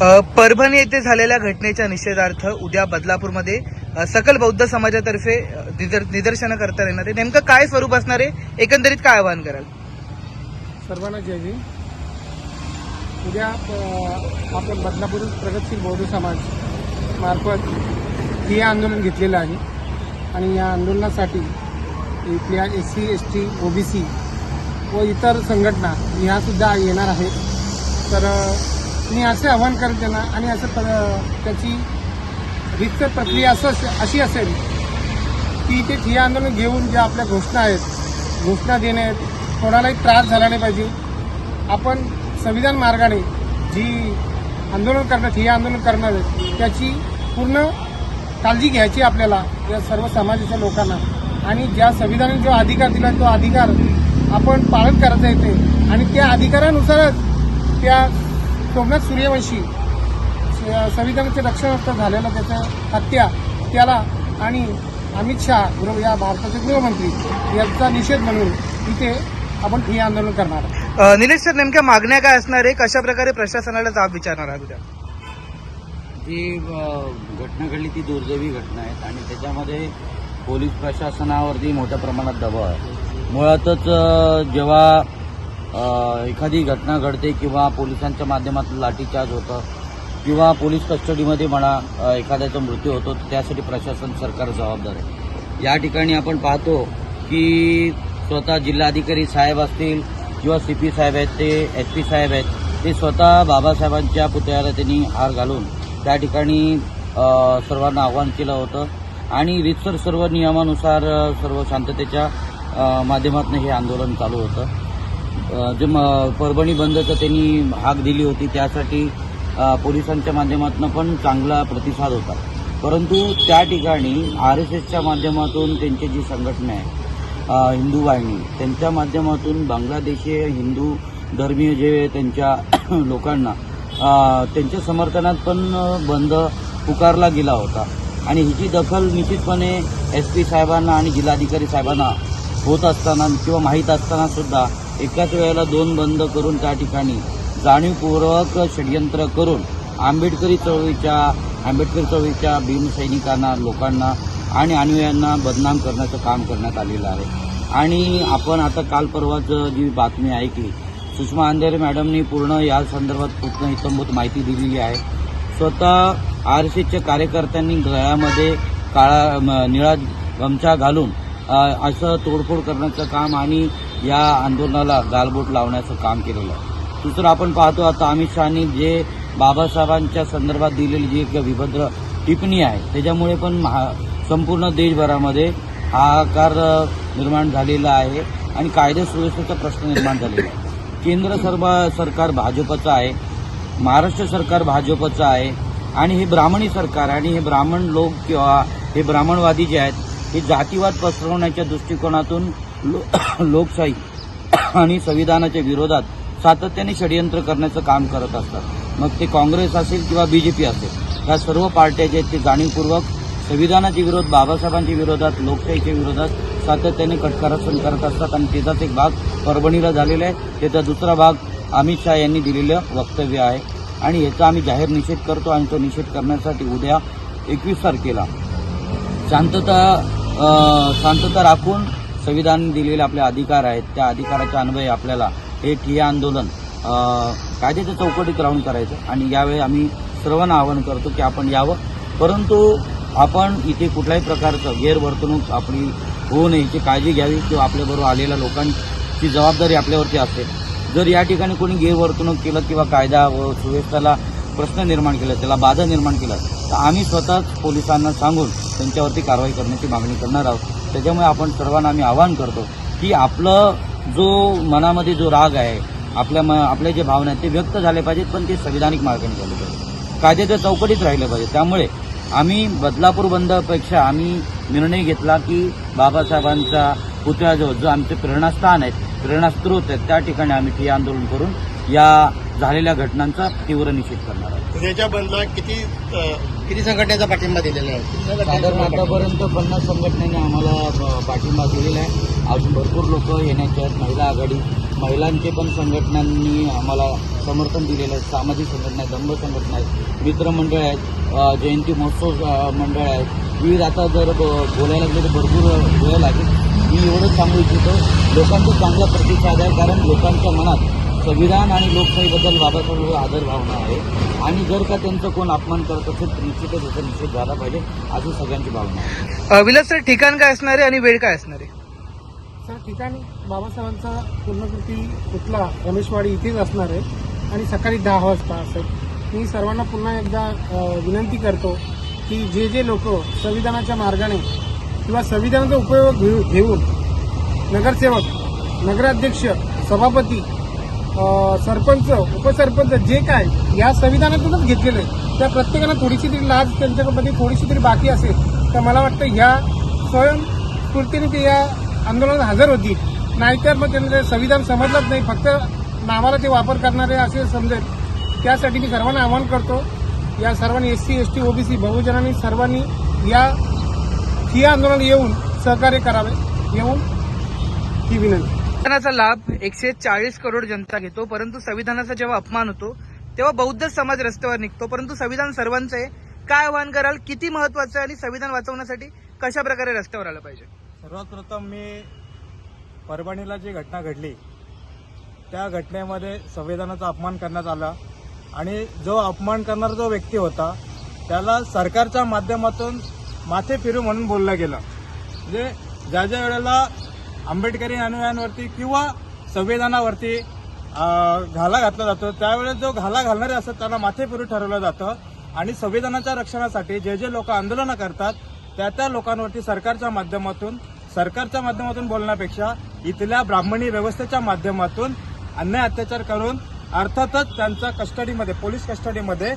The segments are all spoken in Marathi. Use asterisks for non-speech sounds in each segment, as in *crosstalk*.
परभणी येथे झालेल्या घटनेच्या निषेधार्थ उद्या बदलापूरमध्ये सकल बौद्ध समाजातर्फे निदर- निदर्शनं करता येणार आहे नेमकं काय स्वरूप असणार आहे? एकंदरीत काय आवाहन कराल? सर्वांना जय उद्या आपण बदलापूर प्रगतशील बौद्ध समाज मार्फत हे आंदोलन घेतलेलं आहे. आणि या आंदोलनासाठी इथल्या S C S T OBC व इतर संघटना ह्यासुद्धा येणार आहेत. तर मी असे आवाहन करेन त्यांना आणि असं प- त्याची रिक्त प्रक्रिया असं अशी असेल की ते ठिय्या आंदोलन घेऊन ज्या आपल्या घोषणा आहेत घोषणा देणे कोणालाही त्रास झाला नाही पाहिजे. आपण संविधान मार्गाने जी आंदोलन करणार ठिय्या आंदोलन करणार आहेत त्याची पूर्ण काळजी घ्यायची आपल्याला या सर्व समाजाच्या लोकांना. आणि ज्या संविधानाने जो अधिकार दिला तो अधिकार आपण पालन करता येते. आणि त्या अधिकारानुसारच त्या सोमनाथ सूर्यवंशी संविधानाचे रक्षण झालेलं त्याचं हत्या त्याला आणि अमित शहा गृह या भारताचे गृहमंत्री यांचा निषेध म्हणून इथे आपण ठिय्या आंदोलन करणार निलेश सर नेमक्या मागण्या काय असणार आहे? कशा प्रकारे प्रशासनाला जाब विचारणार आहात उद्या? जी घटना घडली ती दुर्दैवी घटना आहे आणि त्याच्यामध्ये पोलीस प्रशासनावरती मोठ्या प्रमाणात दबाव आहे. मुळातच जेव्हा एखादी घटना घडते किंवा पोलिसांच्या माध्यमातून लाठीचार्ज होतं किंवा पोलीस कस्टडीमध्ये म्हणा एखाद्याचा मृत्यू होतो त्यासाठी प्रशासन सरकार जबाबदार आहे. या ठिकाणी आपण पाहतो की स्वतः जिल्हाधिकारी साहेब असतील किंवा सी पी साहेब आहेत ते एस पी साहेब आहेत ते स्वतः बाबासाहेबांच्या पुतळ्याला त्यांनी हार घालून त्या ठिकाणी सर्वांना आव्हान केलं होतं. आणि रितसर सर्व नियमानुसार सर्व शांततेच्या माध्यमातून हे आंदोलन चालू होतं. जे म- परभणी बंदचं त्यांनी हाक दिली होती. त्यासाठी पोलिसांच्या माध्यमातून पण चांगला प्रतिसाद होता. परंतु त्या ठिकाणी आर एस एसच्या माध्यमातून त्यांची जी संघटना आहे हिंदू वाहिनी त्यांच्या माध्यमातून बांगलादेशी हिंदू धर्मीय जे त्यांच्या *clears throat* लोकांना त्यांच्या समर्थनात पण बंद पुकारला गेला होता. आणि हिची दखल निश्चितपणे एस पी साहेबांना आणि जिल्हाधिकारी साहेबांना होत असताना किंवा माहीत असताना सुद्धा एकाच वेळेला दोन बंद करून त्या ठिकाणी जाणीवपूर्वक षडयंत्र करून आंबेडकरी चळवळीच्या आंबेडकर चळवळीच्या भीमसैनिकांना लोकांना आणि अनुयायांना बदनाम करण्याचं काम करण्यात आलेलं आहे. आणि आपण आता काल परवाच जी बातमी ऐकली सुषमा अंधेरे मॅडमनी पूर्ण या संदर्भात पूर्ण इतंभूत माहिती दिलेली आहे. स्वतः आर सीच्या कार्यकर्त्यांनी गळ्यामध्ये काळा निळा गमछा घालून असं तोडफोड करण्याचं काम आणि या आंदोलनाला गालबोट लावण्याचं काम केलेलं आहे. दुसरं आपण पाहतो आता अमित शहानी जे बाबासाहेबांच्या संदर्भात दिलेली जी एक विभद्र टिप्पणी आहे त्याच्यामुळे पण महा संपूर्ण देशभरामध्ये हा आकार निर्माण झालेला आहे आणि कायदे सुव्यवस्थेचा प्रश्न निर्माण झालेला आहे. केंद्र सर्व सरकार भाजपचं आहे महाराष्ट्र सरकार भाजपचं आहे आणि हे ब्राह्मणी सरकार आणि हे ब्राह्मण लोक किंवा हे ब्राह्मणवादी जे आहेत हे जातीवाद पसरवण्याच्या दृष्टिकोनातून लो *coughs* लोकशाही आणि संविधानाच्या विरोधात सातत्याने षडयंत्र करण्याचं काम करत असतात. मग ते काँग्रेस असेल किंवा बीजेपी असेल या सर्व पार्ट्या जे आहेत ते जाणीवपूर्वक संविधानाच्या विरोध बाबासाहेबांच्या विरोधात लोकशाहीच्या विरोधात सातत्याने कटकारस्थान करत असतात. आणि त्याचाच एक भाग परभणीला झालेला आहे. त्याचा दुसरा भाग अमित शहा यांनी दिलेलं वक्तव्य आहे. आणि याचा आम्ही जाहीर निषेध करतो आणि तो निषेध करण्यासाठी उद्या एकवीस तारखेला शांतता शांतता राखून संविधान दिलेले आपले अधिकार आहेत त्या अधिकाराच्या अन्वये आपल्याला हे ठिय्या आंदोलन कायद्याच्या चौकटीत राहून करायचं आणि यावेळी आम्ही सर्वांना आवाहन करतो की आपण यावं. परंतु आपण इथे कुठल्याही प्रकारचं गैरवर्तणूक आपली होऊ नये याची काळजी घ्यावी किंवा आपल्याबरोबर आलेल्या लोकांची जबाबदारी आपल्यावरती असेल जर या ठिकाणी कोणी गैरवर्तणूक केलं किंवा कायदा व सुव्यवस्थेला प्रश्न निर्माण केला त्याला बाधा निर्माण केला तर आम्ही स्वतःच पोलिसांना सांगून त्यांच्यावरती कारवाई करण्याची मागणी करणार आहोत. त्याच्यामुळे आपण सर्वांना आम्ही आवाहन करतो की आपलं जो मनामध्ये जो राग आहे आपल्या म आपल्या जे भावना आहेत ते व्यक्त झाले पाहिजेत पण ते संविधानिक मार्गाने झाले पाहिजे कायद्याच्या चौकटीत राहिले पाहिजे. त्यामुळे आम्ही बदलापूर बंदपेक्षा आम्ही निर्णय घेतला की बाबासाहेबांचा पुतळ्याजवळ जो आमचे प्रेरणास्थान आहेत प्रेरणास्त्रोत आहेत त्या ठिकाणी आम्ही ठिय्या आंदोलन करून या झालेल्या घटनांचा तीव्र निषेध करणार आहोत. बंदला किती किती संघटनेचा पाठिंबा दिलेला आहे? साधारण आतापर्यंत पन्नास संघटनेने आम्हाला पाठिंबा दिलेला आहे. अजून भरपूर लोक येण्याचे आहेत. महिला आघाडी महिलांचे पण संघटनांनी आम्हाला समर्थन दिलेलं आहे. सामाजिक संघटना आहेत दंभ संघटना आहेत मित्रमंडळ आहेत जयंती महोत्सव मंडळ आहेत. विविध आता जर बोलायला लागले तर भरपूर वेळ लागेल. मी एवढंच सांगू इच्छितो लोकांचा चांगला प्रतिसाद आहे कारण लोकांच्या मनात संविधान आणि लोकशाहीबद्दल बाबासाहेब आदर भावना आहे. आणि जर का त्यांचं कोण अपमान करत असेल तर निश्चितच त्याचा निषेध झाला पाहिजे अशी सगळ्यांची भावना आहे. अ, विलास सर ठिकाण काय असणार आहे आणि वेळ काय असणार आहे? सर ठिकाणी बाबासाहेबांचा पूर्णकृती पुतळा रमेशवाडी इथेच असणार आहे. आणि सकाळी दहा वाजता असेल मी सर्वांना पुन्हा एकदा अ, विनंती करतो की जे जे लोक संविधानाच्या मार्गाने किंवा संविधानाचा उपयोग घेऊ- घेऊन नगरसेवक नगराध्यक्ष सभापती सरपंच उपसरपंच जे काय या संविधानातूनच घेतलेलं आहे. त्या प्रत्येकानं थोडीशी तरी लाज त्यांच्यामध्ये थोडीशी तरी बाकी असेल तर मला वाटतं ह्या स्वयंस्फूर्तीने ते या आंदोलनात हजर होती. नाहीतर मग त्यांना संविधान समजलंच नाही. फक्त नावाला ते वापर करणारे असे समजेल. त्यासाठी मी सर्वांना आवाहन करतो. या सर्वांनी S C S T OBC बहुजनांनी सर्वांनी या ठिय्या आंदोलन येऊन सहकार्य करावे. येऊन ही विनंती. संविधानाचा लाभ एकशे चाळीस करोड जनता घेतो परंतु संविधानाचा जेव्हा अपमान होतो तेव्हा बौद्ध समाज रस्त्यावर निघतो. परंतु संविधान सर्वांचं आहे. काय आव्हान कराल? किती महत्वाचं आहे आणि संविधान वाचवण्यासाठी कशा प्रकारे रस्त्यावर आलं पाहिजे? सर्वात प्रथम मी परभणीला जी घटना घडली त्या घटनेमध्ये संविधानाचा अपमान करण्यात आला. आणि जो अपमान करणारा जो व्यक्ती होता त्याला सरकारच्या माध्यमातून माथे फिरू म्हणून बोललं गेलं. म्हणजे ज्या ज्या वेळेला आंबेडकरी अनुयायांवरती किंवा संविधानावरती घाला घातला जातो. त्यावेळेस जो घाला घालणारे असतात त्यांना माथे ठरवलं जातं. आणि संविधानाच्या रक्षणासाठी जे जे लोक आंदोलनं करतात त्या त्या लोकांवरती सरकारच्या माध्यमातून सरकारच्या माध्यमातून बोलण्यापेक्षा इथल्या ब्राह्मणी व्यवस्थेच्या माध्यमातून अन्याय अत्याचार करून अर्थातच त्यांचा कस्टडीमध्ये पोलीस कस्टडीमध्ये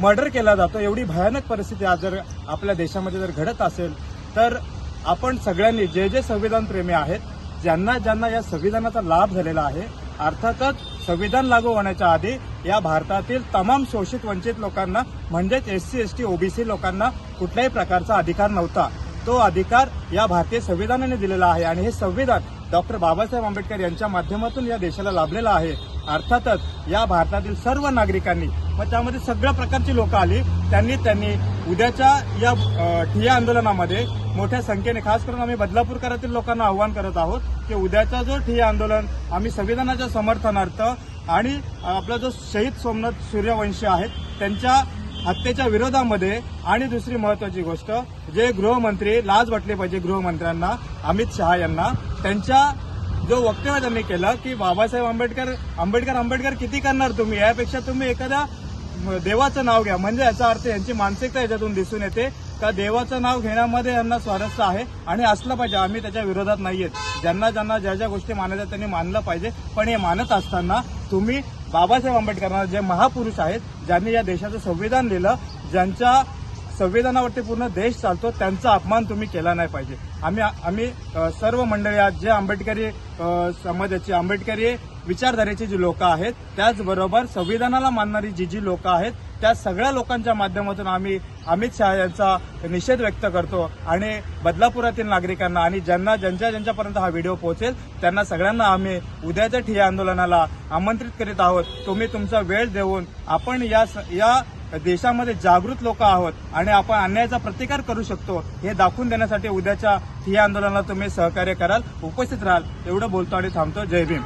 मर्डर केला जातो. एवढी भयानक परिस्थिती आज जर आपल्या देशामध्ये जर घडत असेल तर आपण सगळ्यांनी जे जे संविधान प्रेमी आहेत ज्यांना ज्यांना या संविधानाचा लाभ झालेला आहे अर्थातच संविधान लागू होण्याच्या आधी या भारतातील तमाम शोषित वंचित लोकांना म्हणजेच S C S T OBC लोकांना कुठल्याही प्रकारचा अधिकार नव्हता. तो अधिकार या भारतीय संविधानाने दिलेला आहे आणि हे संविधान डॉक्टर बाबासाहेब आंबेडकर यांच्या माध्यमातून या देशाला लाभलेलं आहे. अर्थातच या भारतातील सर्व नागरिकांनी मग त्यामध्ये सगळ्या प्रकारची लोक आली त्यांनी त्यांनी उद्याच्या या ठिय्या आंदोलनामध्ये मोठ्या संख्येने खास करून आम्ही बदलापूरकरातील लोकांना आव्हान करत आहोत की उद्याचा जो ठिय्या आंदोलन आम्ही संविधानाच्या समर्थनार्थ आणि आपला जो शहीद सोमनाथ सूर्यवंशी आहेत त्यांच्या हत्येच्या विरोधामध्ये आणि दुसरी महत्वाची गोष्ट जे गृहमंत्री लाज वाटली पाहिजे गृहमंत्र्यांना अमित शहा यांना त्यांच्या जो वक्तव्य त्यांनी केलं की बाबासाहेब आंबेडकर आंबेडकर आंबेडकर किती करणार तुम्ही? यापेक्षा तुम्ही एखाद्या देवाचं नाव घ्या. म्हणजे याचा अर्थ यांची मानसिकता याच्यातून दिसून येते. का देवाचं नाव घेण्यामध्ये यांना स्वारस्य आहे आणि असलं पाहिजे. आम्ही त्याच्या विरोधात नाही आहेत ज्यांना ज्यांना ज्या ज्या गोष्टी मानायच्या त्यांनी मानलं पाहिजे. पण हे मानत असताना तुम्ही बाबासाहेब आंबेडकरांना जे महापुरुष आहेत ज्यांनी या देशाचं संविधान लिहिलं ज्यांच्या संविधानावरती पूर्ण देश चालतो त्यांचा अपमान तुम्ही केला नाही पाहिजे. आम्ही आम्ही सर्व मंडळी आज जे आंबेडकरी समाजाची आंबेडकरी विचारधारेची जी लोकं आहेत त्याचबरोबर संविधानाला मानणारी जी जी लोकं आहेत त्या सगळ्या लोकांच्या माध्यमातून आम्ही अमित शहा यांचा निषेध व्यक्त करतो आणि बदलापुरातील नागरिकांना आणि ज्यांना ज्यांच्या ज्यांच्यापर्यंत हा व्हिडिओ पोहोचेल त्यांना सगळ्यांना आम्ही उद्याच्या ठिय्या आंदोलनाला आमंत्रित करीत आहोत. तुम्ही तुमचा वेळ देऊन आपण या स- या देशामध्ये जागृत लोक आहोत आणि आपण अन्यायाचा प्रतिकार करू शकतो हे दाखवून देण्यासाठी उद्याच्या ठिय्या आंदोलनाला तुम्ही सहकार्य कराल उपस्थित राहाल एवढं बोलतो आणि थांबतो. जय भीम.